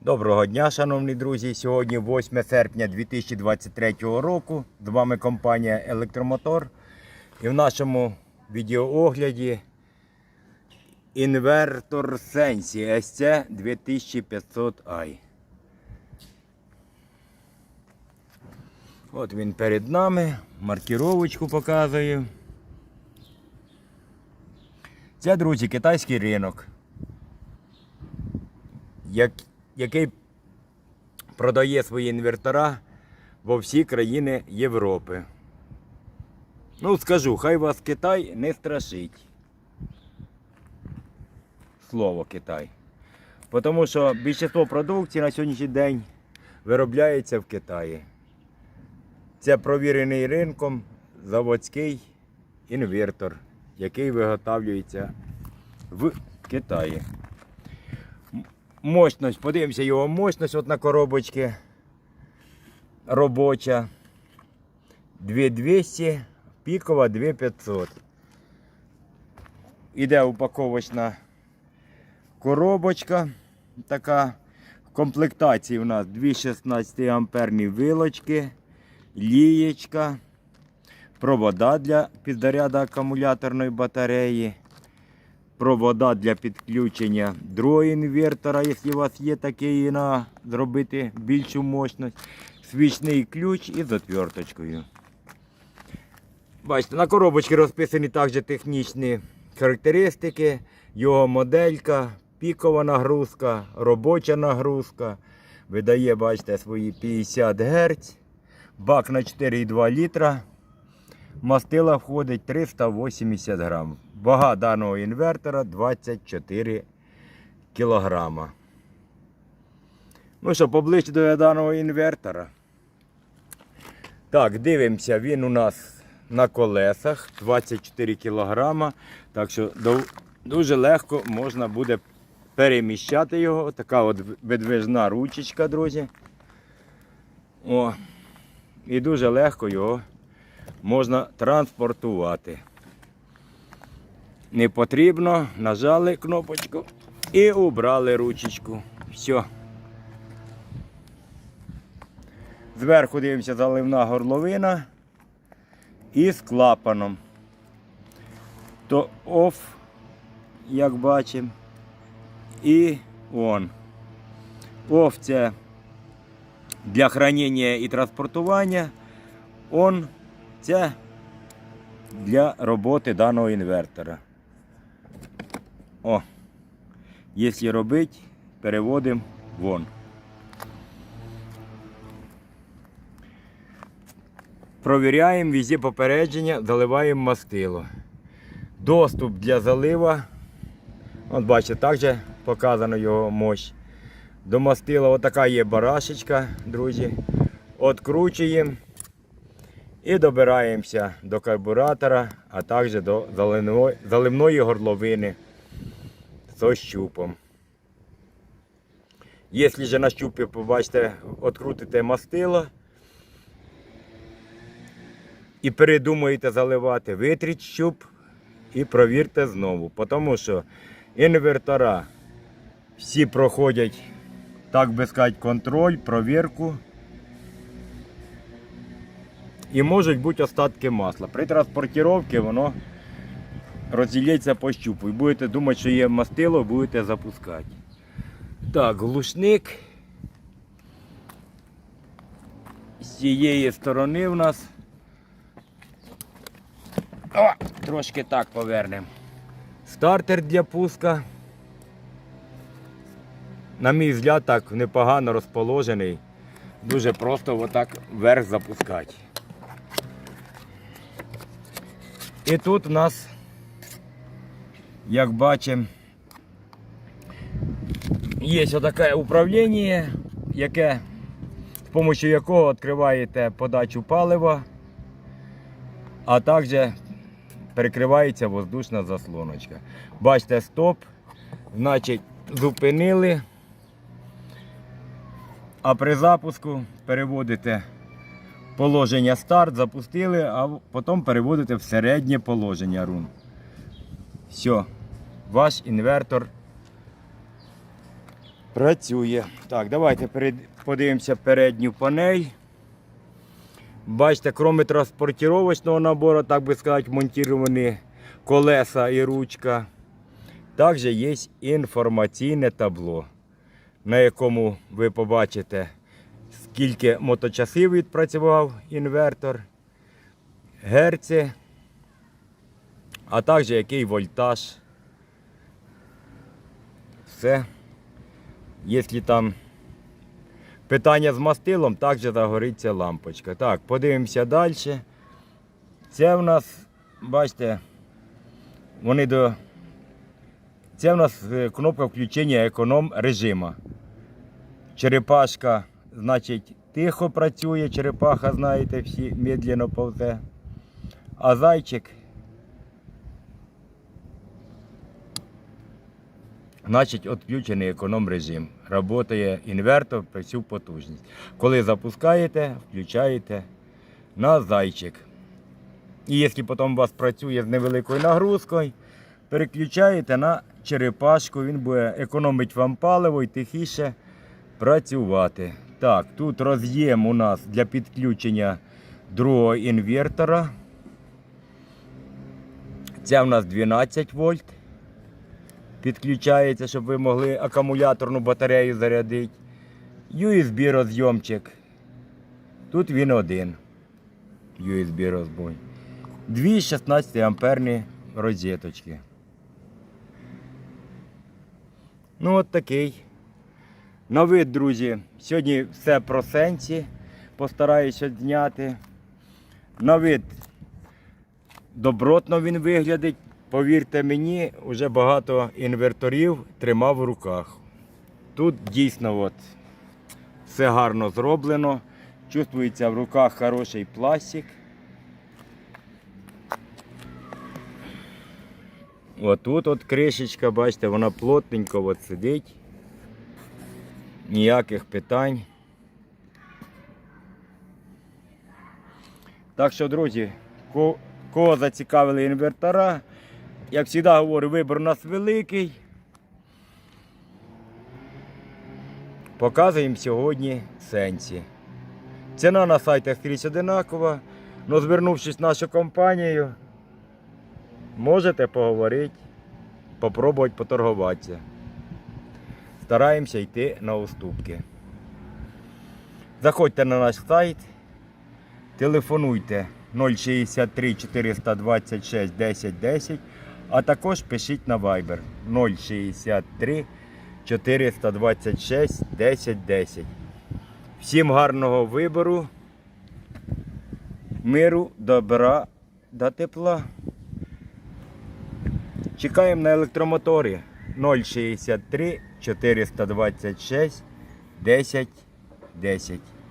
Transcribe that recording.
Доброго дня, шановні друзі. Сьогодні 8 серпня 2023 року. З вами компанія Електромотор. І в нашому відеоогляді інвертор Sensi SC 2500i. От він перед нами. Маркіровочку показую. Це, друзі, китайський ринок. як, який продає свої інвертора во всі країни Європи. Ну, скажу, хай вас Китай не страшить. Слово Китай. Тому що більшість продукції на сьогоднішній день виробляється в Китаї. Це провірений ринком заводський інвертор, який виготовлюється в Китаї. Мощність, подивимося його мощність от на коробочці робоча. 2200, пікова 2500. Іде упаковочна коробочка. Така в комплектації у нас дві 16 амперні вилочки, лієчка, провода для підзаряду акумуляторної батареї провода для підключення другого інвертора, якщо у вас є такий, на зробити більшу мощність. Свічний ключ із отверточкою. Бачите, на коробочці розписані також технічні характеристики, його моделька, пікова нагрузка, робоча нагрузка. Видає, бачите, свої 50 Гц. Бак на 4,2 літра. Мастила входить 380 грам. Вага даного інвертора 24 кілограма. Ну що, поближче до даного інвертора. Так, дивимося, він у нас на колесах 24 кілограма. Так що дуже легко можна буде переміщати його. Така от видвижна ручечка, друзі. О, і дуже легко його можна транспортувати. Не потрібно, нажали кнопочку і убрали ручечку. Все. Зверху дивимося заливна горловина із клапаном. То off, як бачимо, і on. Off це для хранення і транспортування. On це для роботи даного інвертора. О, якщо робити, переводимо вон. Провіряємо візі попередження, заливаємо мастило. Доступ для залива. От бачите, також показано його мощь. До мастила отака є барашечка, друзі. Откручуємо. І добираємося до карбуратора, а також до заливної, горловини з щупом. Якщо же на щупі, побачите, відкрутите мастило і передумаєте заливати, витріть щуп і провірте знову. Тому що інвертора всі проходять, так би сказати, контроль, провірку. І можуть бути остатки масла. При транспортуванні воно розділиться по щупу. І будете думати, що є мастило, будете запускати. Так, глушник. З цієї сторони в нас. О, трошки так повернемо. Стартер для пуска. На мій взгляд, так непогано розположений. Дуже просто отак вверх запускати. І тут у нас, як бачимо, є отаке управління, яке, з допомогою якого відкриваєте подачу палива, а також перекривається воздушна заслоночка. Бачите, стоп, значить, зупинили, а при запуску переводите положення старт, запустили, а потім переводите в середнє положення рун. Все, ваш інвертор Працює. Так, давайте подивимося передню панель. Бачите, крім транспортировочного набору, так би сказати, монтіровані колеса і ручка. Також є інформаційне табло, на якому ви побачите, скільки моточасів відпрацював інвертор, герці, а також який вольтаж. Все. Якщо там питання з мастилом, також загориться лампочка. Так, подивимося далі. Це в нас, бачите, вони до. Це в нас е, кнопка включення економ режиму. Черепашка, значить, тихо працює, черепаха, знаєте, всі медленно повзе. А зайчик. Значить, відключений економ режим. Работає інвертор при всю потужність. Коли запускаєте, включаєте на зайчик. І якщо потім у вас працює з невеликою нагрузкою, переключаєте на черепашку, він буде економити вам паливо і тихіше працювати. Так, тут роз'єм у нас для підключення другого інвертора. Це у нас 12 вольт. Підключається, щоб ви могли акумуляторну батарею зарядити. USB розйомчик. Тут він один. USB розбой. Дві 16 амперні розеточки. Ну от такий. На вид, друзі, сьогодні все про сенсі. Постараюся зняти. На вид добротно він виглядить. Повірте мені, вже багато інверторів тримав в руках. Тут дійсно от, все гарно зроблено. Чувствується в руках хороший пластик. Отут от кришечка, бачите, вона плотненько от сидить. Ніяких питань. Так що, друзі, кого зацікавили інвертора, як завжди говорю, вибір у нас великий. Показуємо сьогодні сенсі. Ціна на сайтах скрізь одинакова. але звернувшись в нашу компанію, можете поговорити, попробувати поторгуватися. Стараємося йти на уступки. Заходьте на наш сайт, телефонуйте 063 426 10 10, а також пишіть на Viber 063 426 10 10. Всім гарного вибору, миру, добра та тепла. Чекаємо на електромоторі 063 426 10 10.